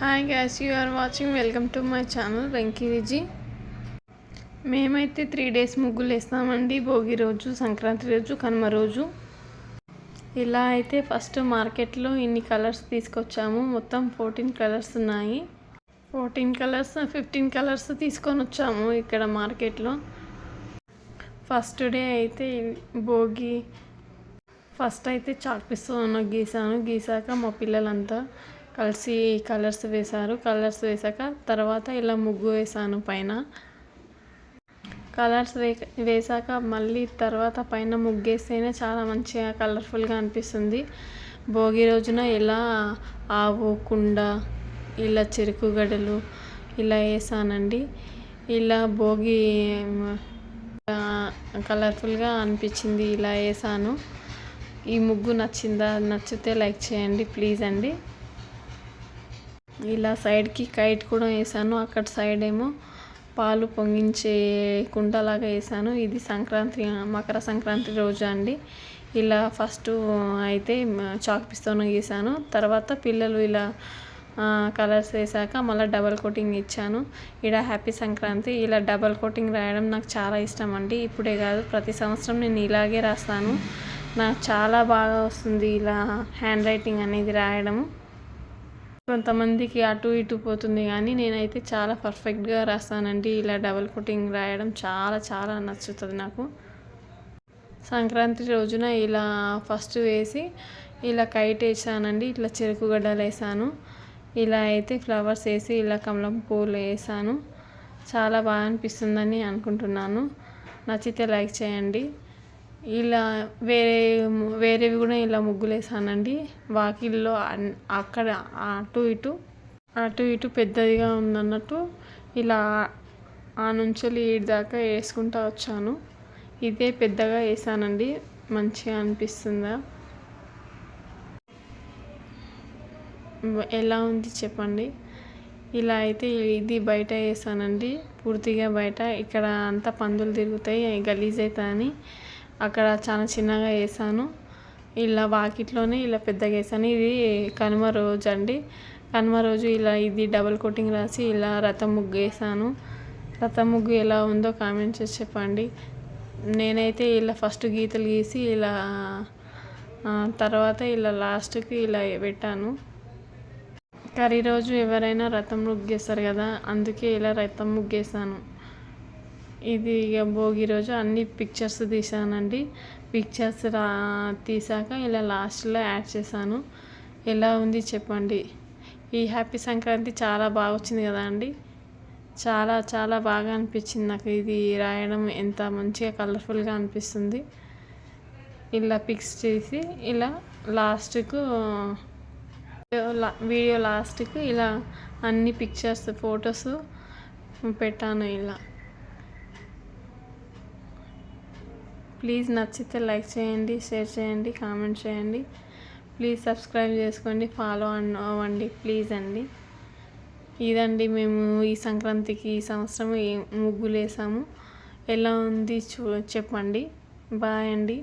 Hi guys you are watching welcome to my channel Venky Viji మేమైతే three days ముగ్గులు వేస్తామండి. భోగి రోజు సంక్రాంతి రోజు కనుమ రోజు. ఇలా అయితే ఫస్ట్ మార్కెట్లో ఇన్ని కలర్స్ తీసుకొచ్చాము. మొత్తం ఫోర్టీన్ కలర్స్ ఉన్నాయి. ఫోర్టీన్ కలర్స్ ఫిఫ్టీన్ కలర్స్ తీసుకొని వచ్చాము ఇక్కడ మార్కెట్లో ఫస్ట్ డే అయితే భోగి ఫస్ట్ అయితే చాక్ పిస్తూ గీసాను. గీసాక మా పిల్లలంతా కలిసి కలర్స్ వేశారు. కలర్స్ వేసాక తర్వాత ఇలా ముగ్గు వేసాను పైన. కలర్స్ వే వేసాక మళ్ళీ తర్వాత పైన ముగ్గేస్తేనే చాలా మంచిగా కలర్ఫుల్గా అనిపిస్తుంది. భోగి రోజున ఇలా ఆవు కుండ ఇలా చెరుకు గడలు ఇలా వేసానండి ఇలా భోగి కలర్ఫుల్గా అనిపించింది ఇలా వేసాను ఈ ముగ్గు నచ్చిందా? నచ్చితే లైక్ చేయండి ప్లీజ్ అండి. ఇలా సైడ్కి కైట్ కూడా వేసాను. అక్కడ సైడ్ ఏమో పాలు పొంగించే కుండలాగా వేసాను. ఇది సంక్రాంతి మకర సంక్రాంతి రోజు అండి. ఇలా ఫస్ట్ అయితే చాక్ పిస్తోన గీసాను తర్వాత పిల్లలు ఇలా కలర్స్ వేసాక మళ్ళీ డబల్ కోటింగ్ ఇచ్చాను. ఇక్కడ హ్యాపీ సంక్రాంతి. ఇలా డబల్ కోటింగ్ రాయడం నాకు చాలా ఇష్టం అండి. ఇప్పుడే కాదు ప్రతి సంవత్సరం నేను ఇలాగే రాస్తాను. నాకు చాలా బాగా వస్తుంది ఇలా హ్యాండ్ రైటింగ్ అనేది రాయడము. కొంతమందికి అటు ఇటు పోతుంది కానీ నేనైతే చాలా పర్ఫెక్ట్గా రాస్తానండి. ఇలా డబల్ కోటింగ్ రాయడం చాలా చాలా నచ్చుతుంది నాకు. సంక్రాంతి రోజున ఇలా ఫస్ట్ వేసి ఇలా కైట్ వేసానండి. ఇట్లా చెరుకు గడ్డలు వేసాను. ఇలా అయితే ఫ్లవర్స్ వేసి ఇలా కమలం పూలు వేసాను. చాలా బాగా అనిపిస్తుందని అనుకుంటున్నాను. నచ్చితే లైక్ చేయండి. ఇలా వేరే వేరేవి కూడా ఇలా ముగ్గులు వేసానండి వాకిల్లో అక్కడ అటు ఇటు అటు ఇటు పెద్దదిగా ఉందన్నట్టు ఇలా ఆ నుంచి దాకా వేసుకుంటూ వచ్చాను. ఇదే పెద్దగా వేసానండి. మంచిగా అనిపిస్తుందా? ఎలా ఉంది చెప్పండి? ఇలా అయితే ఇది బయట వేసానండి. పూర్తిగా బయట. ఇక్కడ అంతా పందులు తిరుగుతాయి. గలీజ్ అవుతాయని అక్కడ చాలా చిన్నగా వేసాను. ఇలా వాకిట్లోనే ఇలా పెద్దగా వేసాను. ఇది కనుమ రోజు అండి. కనుమ రోజు ఇలా ఇది డబల్ కోటింగ్ రాసి ఇలా రథం ముగ్గు వేసాను. రథం ముగ్గు ఎలా ఉందో కామెంట్ చేసి చెప్పండి. నేనైతే ఇలా ఫస్ట్ గీతలు గీసి ఇలా తర్వాత ఇలా లాస్ట్కి ఇలా పెట్టాను. కర్రీ రోజు ఎవరైనా రథం ముగ్గేస్తారు కదా అందుకే ఇలా రథం ముగ్గేసాను ఇది ఇక భోగి రోజు అన్ని పిక్చర్స్ తీసానండి పిక్చర్స్ రా తీసాక ఇలా లాస్ట్లో యాడ్ చేశాను. ఎలా ఉంది చెప్పండి. ఈ హ్యాపీ సంక్రాంతి చాలా బాగా వచ్చింది కదా అండి. చాలా చాలా బాగా అనిపించింది నాకు ఇది రాయడం. ఎంత మంచిగా కలర్ఫుల్గా అనిపిస్తుంది. ఇలా పిక్స్ చేసి ఇలా లాస్ట్కు వీడియో లాస్ట్కు ఇలా అన్ని పిక్చర్స్ ఫొటోస్ పెట్టాను ఇలా. ప్లీజ్ నచ్చితే లైక్ చేయండి షేర్ చేయండి కామెంట్ చేయండి. ప్లీజ్ సబ్స్క్రైబ్ చేసుకోండి ఫాలో అవ్వండి ప్లీజ్ అండి. ఇదండి మేము ఈ సంక్రాంతికి ఈ సంవత్సరం ముగ్గులు వేసాము ఎలా ఉంది చూ చెప్పండి. బాయ్ అండి.